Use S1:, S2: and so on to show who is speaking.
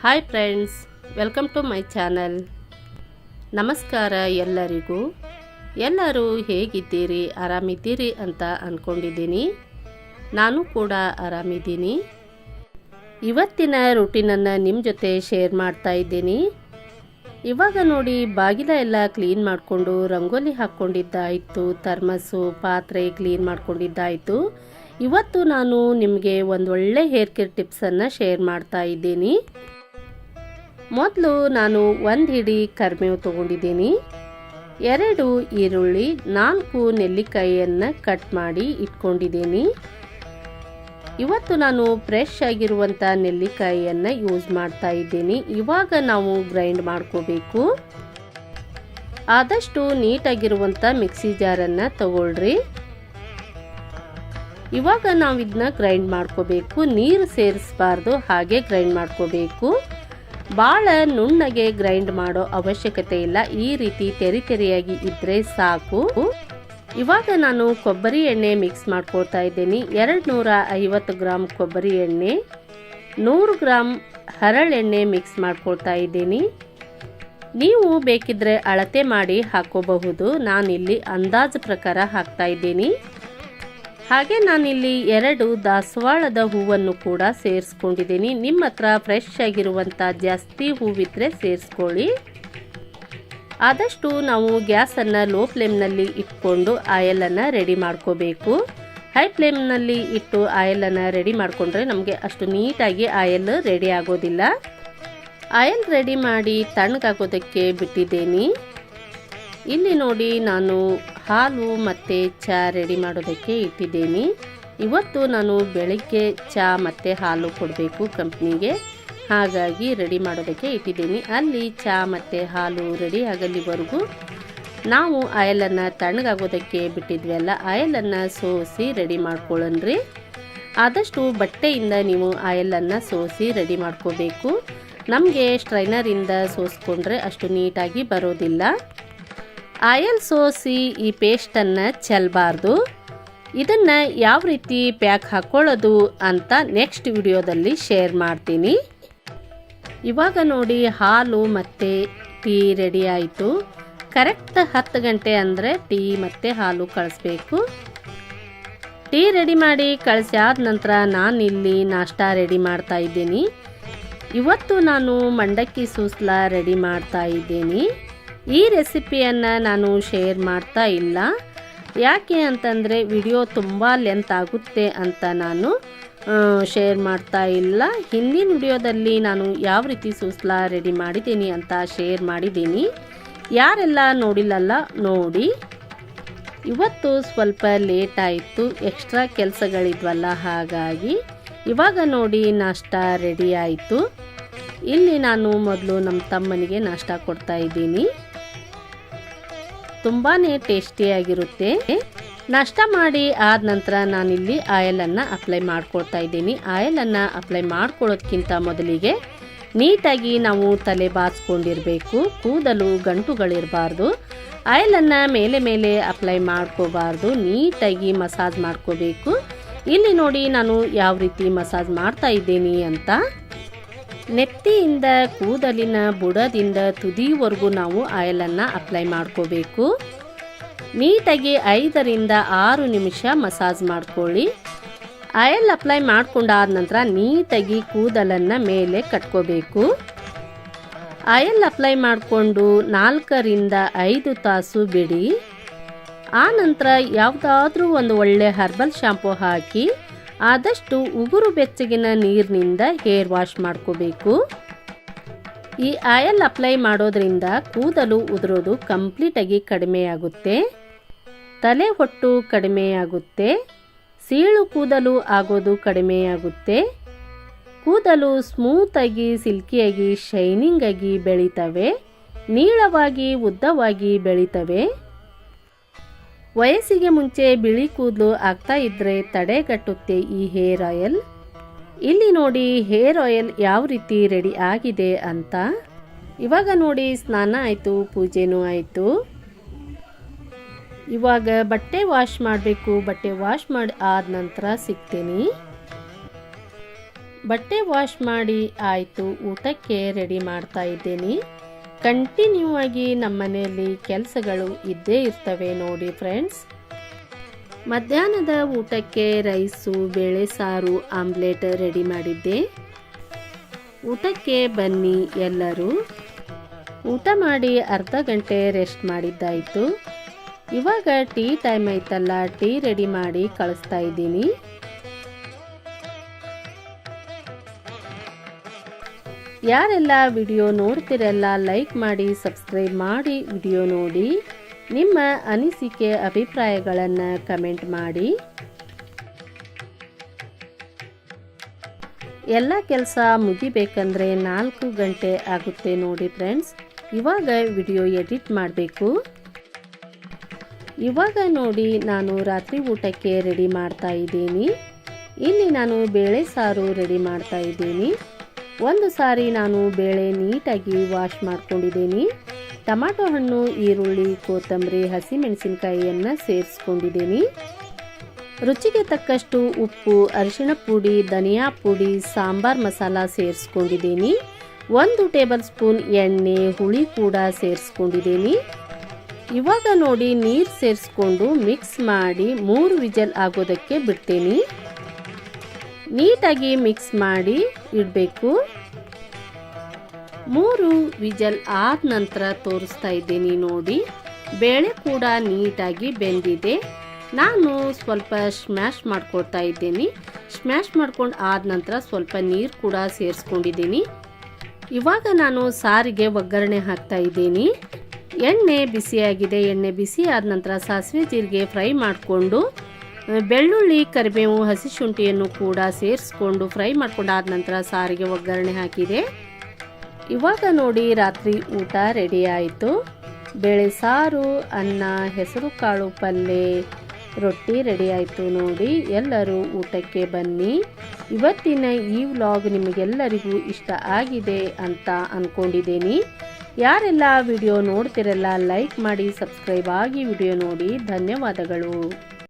S1: Hi friends welcome to my channel ನಮಸ್ಕಾರ ಎಲ್ಲರಿಗೂ. ಎಲ್ಲರೂ ಹೇಗಿದ್ದೀರಿ? ಆರಾಮಿದ್ದೀರಿ ಅಂತ ಅಂದ್ಕೊಂಡಿದ್ದೀನಿ ನಾನು ಕೂಡ ಆರಾಮಿದ್ದೀನಿ. ಇವತ್ತಿನ ರುಟೀನನ್ನು ನಿಮ್ಮ ಜೊತೆ ಶೇರ್ ಮಾಡ್ತಾ ಇದ್ದೀನಿ. ಇವಾಗ ನೋಡಿ, ಬಾಗಿಲ ಎಲ್ಲ ಕ್ಲೀನ್ ಮಾಡಿಕೊಂಡು ರಂಗೋಲಿ ಹಾಕ್ಕೊಂಡಿದ್ದಾಯಿತು ಥರ್ಮಸ್ಸು ಪಾತ್ರೆ ಕ್ಲೀನ್ ಮಾಡ್ಕೊಂಡಿದ್ದಾಯಿತು. ಇವತ್ತು ನಾನು ನಿಮಗೆ ಒಂದು ಒಳ್ಳೆ ಹೇರ್ ಕೇರ್ ಟಿಪ್ಸನ್ನು ಶೇರ್ ಮಾಡ್ತಾ ಇದ್ದೀನಿ. ಮೊದಲು ನಾನು ಒಂದು ಹಿಡಿ ಕರಿಬೇವು ತೊಗೊಂಡಿದ್ದೀನಿ. ಎರಡು ಈರುಳ್ಳಿ, ನಾಲ್ಕು ನೆಲ್ಲಿಕಾಯಿಯನ್ನು ಕಟ್ ಮಾಡಿ ಇಟ್ಕೊಂಡಿದ್ದೀನಿ. ಇವತ್ತು ನಾನು ಫ್ರೆಶ್ ಆಗಿರುವಂಥ ನೆಲ್ಲಿಕಾಯಿಯನ್ನು ಯೂಸ್ ಮಾಡ್ತಾ ಇದ್ದೀನಿ. ಇವಾಗ ನಾವು ಗ್ರೈಂಡ್ ಮಾಡ್ಕೋಬೇಕು. ಆದಷ್ಟು ನೀಟಾಗಿರುವಂಥ ಮಿಕ್ಸಿ ಜಾರನ್ನು ತಗೊಳ್ರಿ. ಇವಾಗ ನಾವು ಇದನ್ನ ಗ್ರೈಂಡ್ ಮಾಡ್ಕೋಬೇಕು. ನೀರು ಸೇರಿಸಬಾರ್ದು, ಹಾಗೆ ಗ್ರೈಂಡ್ ಮಾಡ್ಕೋಬೇಕು. ಭಾಳ ನುಣ್ಣಗೆ ಗ್ರೈಂಡ್ ಮಾಡೋ ಅವಶ್ಯಕತೆ ಇಲ್ಲ. ಈ ರೀತಿ ತೆರಿ ತೆರಿಯಾಗಿ ಇದ್ರೆ ಸಾಕು. ಇವಾಗ ನಾನು ಕೊಬ್ಬರಿ ಎಣ್ಣೆ ಮಿಕ್ಸ್ ಮಾಡ್ಕೊಳ್ತಾ ಇದ್ದೀನಿ. ಎರಡು ನೂರ ಐವತ್ತು ಗ್ರಾಮ್ ಕೊಬ್ಬರಿ ಎಣ್ಣೆ, ನೂರು ಗ್ರಾಮ್ ಹರಳೆಣ್ಣೆ ಮಿಕ್ಸ್ ಮಾಡ್ಕೊಳ್ತಾ ಇದ್ದೀನಿ. ನೀವು ಬೇಕಿದ್ರೆ ಅಳತೆ ಮಾಡಿ ಹಾಕೋಬಹುದು. ನಾನಿಲ್ಲಿ ಅಂದಾಜು ಪ್ರಕಾರ ಹಾಕ್ತಾ ಇದ್ದೀನಿ. ಹಾಗೆ ನಾನಿಲ್ಲಿ ಎರಡು ದಾಸವಾಳದ ಹೂವನ್ನು ಕೂಡ ಸೇರಿಸ್ಕೊಂಡಿದ್ದೀನಿ. ನಿಮ್ಮ ಹತ್ರ ಫ್ರೆಶ್ ಆಗಿರುವಂಥ ಜಾಸ್ತಿ ಹೂವಿದ್ರೆ ಸೇರಿಸ್ಕೊಳ್ಳಿ. ಆದಷ್ಟು ನಾವು ಗ್ಯಾಸನ್ನು ಲೋ ಫ್ಲೇಮ್ನಲ್ಲಿ ಇಟ್ಕೊಂಡು ಆಯಲನ್ನು ರೆಡಿ ಮಾಡ್ಕೋಬೇಕು. ಹೈ ಫ್ಲೇಮ್ನಲ್ಲಿ ಇಟ್ಟು ಆಯಲನ್ನು ರೆಡಿ ಮಾಡಿಕೊಂಡ್ರೆ ನಮಗೆ ಅಷ್ಟು ನೀಟಾಗಿ ಆಯಲ್ ರೆಡಿ ಆಗೋದಿಲ್ಲ. ಆಯಲ್ ರೆಡಿ ಮಾಡಿ ತಣ್ಣಗಾಗೋದಕ್ಕೆ ಬಿಟ್ಟಿದ್ದೀನಿ. ಇಲ್ಲಿ ನೋಡಿ ನಾನು ಹಾಲು ಮತ್ತು ಚಹಾ ರೆಡಿ ಮಾಡೋದಕ್ಕೆ ಇಟ್ಟಿದ್ದೀನಿ. ಇವತ್ತು ನಾನು ಬೆಳಗ್ಗೆ ಚಹಾ ಮತ್ತು ಹಾಲು ಕೊಡಬೇಕು ಕಂಪ್ನಿಗೆ. ಹಾಗಾಗಿ ರೆಡಿ ಮಾಡೋದಕ್ಕೆ ಇಟ್ಟಿದ್ದೀನಿ. ಅಲ್ಲಿ ಚಹಾ ಮತ್ತು ಹಾಲು ರೆಡಿ ಆಗಲಿವರೆಗೂ ನಾವು ಆಯಲನ್ನು ತಣ್ಣಗಾಗೋದಕ್ಕೆ ಬಿಟ್ಟಿದ್ವಲ್ಲ, ಆಯಲನ್ನು ಸೋಸಿ ರೆಡಿ ಮಾಡ್ಕೊಳ್ಳೋಣ್ರಿ ಆದಷ್ಟು ಬಟ್ಟೆಯಿಂದ ನೀವು ಆಯಲನ್ನು ಸೋಸಿ ರೆಡಿ ಮಾಡ್ಕೋಬೇಕು. ನಮಗೆ ಸ್ಟ್ರೈನರಿಂದ ಸೋಸ್ಕೊಂಡ್ರೆ ಅಷ್ಟು ನೀಟಾಗಿ ಬರೋದಿಲ್ಲ. ಆಯಲ್ ಸೋಸಿ ಈ ಪೇಸ್ಟನ್ನು ಚೆಲ್ಲಬಾರ್ದು ಇದನ್ನು ಯಾವ ರೀತಿ ಪ್ಯಾಕ್ ಹಾಕ್ಕೊಳ್ಳೋದು ಅಂತ ನೆಕ್ಸ್ಟ್ ವಿಡಿಯೋದಲ್ಲಿ ಶೇರ್ ಮಾಡ್ತೀನಿ. ಇವಾಗ ನೋಡಿ ಹಾಲು ಮತ್ತು ಟೀ ರೆಡಿ ಆಯಿತು. ಕರೆಕ್ಟ್ ಹತ್ತು ಗಂಟೆ ಅಂದರೆ ಟೀ ಮತ್ತು ಹಾಲು ಕಳಿಸ್ಬೇಕು. ಟೀ ರೆಡಿ ಮಾಡಿ ಕಳಿಸಿ ನಂತರ ನಾನು ಇಲ್ಲಿ ನಾಷ್ಟ ರೆಡಿ ಮಾಡ್ತಾ ಇದ್ದೀನಿ. ಇವತ್ತು ನಾನು ಮಂಡಕ್ಕಿ ಸೂಸ್ಲ ರೆಡಿ ಮಾಡ್ತಾ ಇದ್ದೀನಿ. ಈ ರೆಸಿಪಿಯನ್ನು ನಾನು ಶೇರ್ ಮಾಡ್ತಾ ಇಲ್ಲ. ಯಾಕೆ ಅಂತಂದರೆ ವಿಡಿಯೋ ತುಂಬ ಲೆಂತ್ ಆಗುತ್ತೆ ಅಂತ ನಾನು ಶೇರ್ ಮಾಡ್ತಾ ಇಲ್ಲ. ಹಿಂದಿನ ವಿಡಿಯೋದಲ್ಲಿ ನಾನು ಯಾವ ರೀತಿ ಸೂಸ್ಲ ರೆಡಿ ಮಾಡಿದ್ದೀನಿ ಅಂತ ಶೇರ್ ಮಾಡಿದ್ದೀನಿ. ಯಾರೆಲ್ಲ ನೋಡಿಲ್ಲಲ್ಲ, ನೋಡಿ. ಇವತ್ತು ಸ್ವಲ್ಪ ಲೇಟ್ ಆಯಿತು, ಎಕ್ಸ್ಟ್ರಾ ಕೆಲಸಗಳಿದ್ವಲ್ಲ, ಹಾಗಾಗಿ ಇವಾಗ ನೋಡಿ ನಾಷ್ಟ ರೆಡಿ ಆಯಿತು. ಇಲ್ಲಿ ನಾನು ಮೊದಲು ನಮ್ಮ ತಮ್ಮನಿಗೆ ನಾಷ್ಟ ಕೊಡ್ತಾ ಇದ್ದೀನಿ. ತುಂಬಾ ಟೇಸ್ಟಿಯಾಗಿರುತ್ತೆ. ನಾಷ್ಟ ಮಾಡಿ ಆದ ನಂತರ ನಾನಿಲ್ಲಿ ಆಯಲನ್ನು ಅಪ್ಲೈ ಮಾಡ್ಕೊಳ್ತಾ ಇದ್ದೀನಿ. ಆಯಲನ್ನು ಅಪ್ಲೈ ಮಾಡ್ಕೊಳ್ಳೋದ್ಕಿಂತ ಮೊದಲಿಗೆ ನೀಟಾಗಿ ನಾವು ತಲೆ ಬಾಚ್ಕೊಂಡಿರಬೇಕು. ಕೂದಲು ಗಂಟುಗಳಿರಬಾರ್ದು. ಆಯಲನ್ನು ಮೇಲೆ ಮೇಲೆ ಅಪ್ಲೈ ಮಾಡ್ಕೋಬಾರ್ದು. ನೀಟಾಗಿ ಮಸಾಜ್ ಮಾಡ್ಕೋಬೇಕು. ಇಲ್ಲಿ ನೋಡಿ ನಾನು ಯಾವ ರೀತಿ ಮಸಾಜ್ ಮಾಡ್ತಾ ಇದ್ದೀನಿ ಅಂತ. ನೆತ್ತಿಯಿಂದ ಕೂದಲಿನ ಬುಡದಿಂದ ತುದಿವರೆಗೂ ನಾವು ಆಯಿಲನ್ನು ಅಪ್ಲೈ ಮಾಡ್ಕೋಬೇಕು. ನೀಟಾಗಿ ಐದರಿಂದ ಆರು ನಿಮಿಷ ಮಸಾಜ್ ಮಾಡ್ಕೊಳ್ಳಿ. ಆಯಲ್ ಅಪ್ಲೈ ಮಾಡ್ಕೊಂಡಾದ ನಂತರ ನೀಟಾಗಿ ಕೂದಲನ್ನು ಮೇಲೆ ಕಟ್ಕೋಬೇಕು. ಆಯಲ್ ಅಪ್ಲೈ ಮಾಡಿಕೊಂಡು ನಾಲ್ಕರಿಂದ ಐದು ತಾಸು ಬಿಡಿ. ಆ ನಂತರ ಯಾವುದಾದ್ರೂ ಒಂದು ಒಳ್ಳೆ ಹರ್ಬಲ್ ಶಾಂಪೂ ಹಾಕಿ ಆದಷ್ಟು ಉಗುರು ಬೆಚ್ಚಗಿನ ನೀರಿನಿಂದ ಹೇರ್ ವಾಶ್ ಮಾಡ್ಕೋಬೇಕು. ಈ ಆಯಲ್ ಅಪ್ಲೈ ಮಾಡೋದ್ರಿಂದ ಕೂದಲು ಉದುರೋದು ಕಂಪ್ಲೀಟಾಗಿ ಕಡಿಮೆಯಾಗುತ್ತೆ. ತಲೆ ಹೊಟ್ಟು ಕಡಿಮೆಯಾಗುತ್ತೆ. ಸೀಳು ಕೂದಲು ಆಗೋದು ಕಡಿಮೆಯಾಗುತ್ತೆ. ಕೂದಲು ಸ್ಮೂತಾಗಿ, ಸಿಲ್ಕಿಯಾಗಿ, ಶೈನಿಂಗ್ ಆಗಿ ಬೆಳೀತವೆ. ನೀಳವಾಗಿ, ಉದ್ದವಾಗಿ ಬೆಳೀತವೆ. ವಯಸ್ಸಿಗೆ ಮುಂಚೆ ಬಿಳಿ ಕೂದಲು ಆಗ್ತಾ ಇದ್ರೆ ತಡೆಗಟ್ಟುತ್ತೆ ಈ ಹೇರ್ ಆಯಿಲ್? ಇಲ್ಲಿ ನೋಡಿ ಹೇರ್ ಆಯಿಲ್ ಯಾವ ರೀತಿ ರೆಡಿ ಆಗಿದೆ ಅಂತ. ಇವಾಗ ನೋಡಿ ಸ್ನಾನ ಆಯಿತು, ಪೂಜೆನೂ ಆಯಿತು. ಇವಾಗ ಬಟ್ಟೆ ವಾಶ್ ಮಾಡಬೇಕು, ಬಟ್ಟೆ ವಾಶ್ ಮಾಡಿ ಆದ ನಂತರ ಸಿಗ್ತೀನಿ. ಬಟ್ಟೆ ವಾಶ್ ಮಾಡಿ ಆಯಿತು, ಊಟಕ್ಕೆ ರೆಡಿ ಮಾಡ್ತಾ ಇದ್ದೀನಿ. ಕಂಟಿನ್ಯೂ ಆಗಿ ನಮ್ಮ ಮನೆಯಲ್ಲಿ ಕೆಲಸಗಳು ಇದ್ದೇ ಇರ್ತವೆ ನೋಡಿ ಫ್ರೆಂಡ್ಸ್. ಮಧ್ಯಾಹ್ನದ ಊಟಕ್ಕೆ ರೈಸು, ಬೇಳೆ ಸಾರು, ಆಮ್ಲೆಟ್ ರೆಡಿ ಮಾಡಿದ್ದೆ. ಊಟಕ್ಕೆ ಬನ್ನಿ ಎಲ್ಲರೂ. ಊಟ ಮಾಡಿ ಅರ್ಧ ಗಂಟೆ ರೆಸ್ಟ್ ಮಾಡಿದ್ದಾಯಿತು. ಇವಾಗ ಟೀ ಟೈಮ್ ಆಯ್ತಲ್ಲ ಟೀ ರೆಡಿ ಮಾಡಿ ಕಳಿಸ್ತಾ ಇದ್ದೀನಿ. ಯಾರೆಲ್ಲ ವಿಡಿಯೋ ನೋಡ್ತಿರಲ್ಲ ಲೈಕ್ ಮಾಡಿ ಸಬ್ಸ್ಕ್ರೈಬ್ ಮಾಡಿ ವಿಡಿಯೋ ನೋಡಿ, ನಿಮ್ಮ ಅನಿಸಿಕೆ, ಅಭಿಪ್ರಾಯಗಳನ್ನು ಕಮೆಂಟ್ ಮಾಡಿ. ಎಲ್ಲ ಕೆಲಸ ಮುಗಿಬೇಕಂದ್ರೆ ನಾಲ್ಕು ಗಂಟೆ ಆಗುತ್ತೆ ನೋಡಿ ಫ್ರೆಂಡ್ಸ್ ಇವಾಗ ವಿಡಿಯೋ ಎಡಿಟ್ ಮಾಡಬೇಕು. ಇವಾಗ ನೋಡಿ ನಾನು ರಾತ್ರಿ ಊಟಕ್ಕೆ ರೆಡಿ ಮಾಡ್ತಾ ಇದ್ದೀನಿ. ಇಲ್ಲಿ ನಾನು ಬೇಳೆ ಸಾರು ರೆಡಿ ಮಾಡ್ತಾ ಇದ್ದೀನಿ. ಒಂದು ಸಾರಿ ನಾನು ಬೇಳೆ ನೀಟಾಗಿ ವಾಶ್ ಮಾಡ್ಕೊಂಡಿದ್ದೀನಿ. ಟಮಾಟೊ ಹಣ್ಣು, ಈರುಳ್ಳಿ, ಕೊತ್ತಂಬರಿ, ಹಸಿಮೆಣಸಿನಕಾಯಿಯನ್ನು ಸೇರಿಸ್ಕೊಂಡಿದ್ದೀನಿ. ರುಚಿಗೆ ತಕ್ಕಷ್ಟು ಉಪ್ಪು, ಅರಿಶಿಣ ಪುಡಿ, ಧನಿಯಾ ಪುಡಿ, ಸಾಂಬಾರ್ ಮಸಾಲ ಸೇರಿಸ್ಕೊಂಡಿದ್ದೀನಿ. ಒಂದು ಟೇಬಲ್ ಸ್ಪೂನ್ ಎಣ್ಣೆ, ಹುಳಿ ಕೂಡ ಸೇರಿಸ್ಕೊಂಡಿದ್ದೀನಿ. ಇವಾಗ ನೋಡಿ ನೀರು ಸೇರಿಸ್ಕೊಂಡು ಮಿಕ್ಸ್ ಮಾಡಿ ಮೂರು ವಿಜಲ್ ಆಗೋದಕ್ಕೆ ಬಿಡ್ತೀನಿ. ನೀಟಾಗಿ ಮಿಕ್ಸ್ ಮಾಡಿ ಇಡಬೇಕು. ಮೂರು ವಿಜಲ್ ಆದ ನಂತರ ತೋರಿಸ್ತಾ ಇದ್ದೀನಿ ನೋಡಿ. ಬೇಳೆ ಕೂಡ ನೀಟಾಗಿ ಬೆಂದಿದೆ. ನಾನು ಸ್ವಲ್ಪ ಸ್ಮ್ಯಾಶ್ ಮಾಡ್ಕೊಳ್ತಾ ಇದ್ದೀನಿ. ಸ್ಮ್ಯಾಶ್ ಮಾಡ್ಕೊಂಡು ಆದ ನಂತರ ಸ್ವಲ್ಪ ನೀರು ಕೂಡ ಸೇರಿಸ್ಕೊಂಡಿದ್ದೀನಿ. ಇವಾಗ ನಾನು ಸಾರಿಗೆ ಒಗ್ಗರಣೆ ಹಾಕ್ತಾ ಇದ್ದೀನಿ. ಎಣ್ಣೆ ಬಿಸಿಯಾಗಿದೆ. ಎಣ್ಣೆ ಬಿಸಿ ಆದ ನಂತರ ಸಾಸಿವೆ ಜೀರಿಗೆ ಫ್ರೈ ಮಾಡಿಕೊಂಡು ಬೆಳ್ಳುಳ್ಳಿ, ಕರಿಬೇವು, ಹಸಿ ಶುಂಠಿಯನ್ನು ಕೂಡ ಸೇರಿಸ್ಕೊಂಡು ಫ್ರೈ ಮಾಡ್ಕೊಂಡಾದ ನಂತರ ಸಾರಿಗೆ ಒಗ್ಗರಣೆ ಹಾಕಿದೆ. ಇವಾಗ ನೋಡಿ ರಾತ್ರಿ ಊಟ ರೆಡಿ ಆಯಿತು. ಬೇಳೆ ಸಾರು, ಅನ್ನ, ಹೆಸರು ಕಾಳು ಪಲ್ಯ ರೊಟ್ಟಿ ರೆಡಿ ಆಯಿತು ನೋಡಿ. ಎಲ್ಲರೂ ಊಟಕ್ಕೆ ಬನ್ನಿ. ಇವತ್ತಿನ ಈ ವ್ಲಾಗ್ ನಿಮಗೆಲ್ಲರಿಗೂ ಇಷ್ಟ ಆಗಿದೆ ಅಂತ ಅಂದ್ಕೊಂಡಿದ್ದೀನಿ ಯಾರೆಲ್ಲ ವಿಡಿಯೋ ನೋಡ್ತಿರಲ್ಲ, ಲೈಕ್ ಮಾಡಿ, ಸಬ್ಸ್ಕ್ರೈಬ್ ಆಗಿ ವಿಡಿಯೋ ನೋಡಿ. ಧನ್ಯವಾದಗಳು.